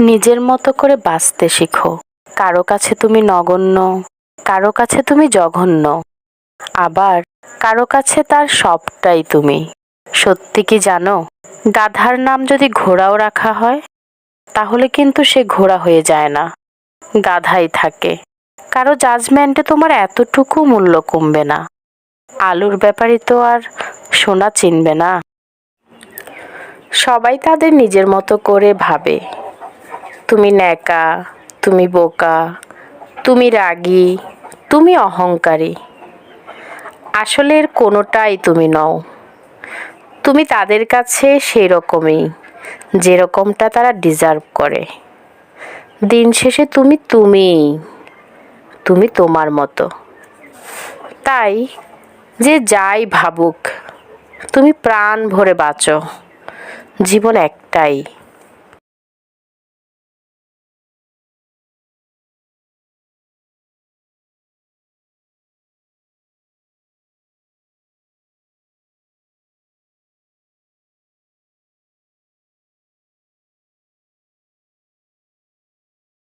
নিজের মতো করে বাঁচতে শিখো। কারও কাছে তুমি নগণ্য, কারও কাছে তুমি জঘন্য, আবার কারও কাছে তার সবটাই তুমি। সত্যি কি জানো, গাধার নাম যদি ঘোড়াও রাখা হয়, তাহলে কিন্তু সে ঘোড়া হয়ে যায় না। গাধাই থাকে। কারও জাজমেন্টে তোমার এতটুকু মূল্য কমবে না। আলুর ব্যাপারে তো আর সোনা চিনবে না। সবাই তাদের নিজের মতো করে ভাবে। তুমি ন্যাকা, তুমি বোকা, তুমি রাগী, তুমি অহংকারী। আসলে এর কোনোটাই তুমি নও। তুমি তাদের কাছে সেই রকমই যেরকমটা তারা ডিজার্ভ করে। দিন শেষে তুমি তুমিই, তুমি তোমার মতো। তাই যে যাই ভাবুক, তুমি প্রাণ ভরে বাঁচো। জীবন একটাই।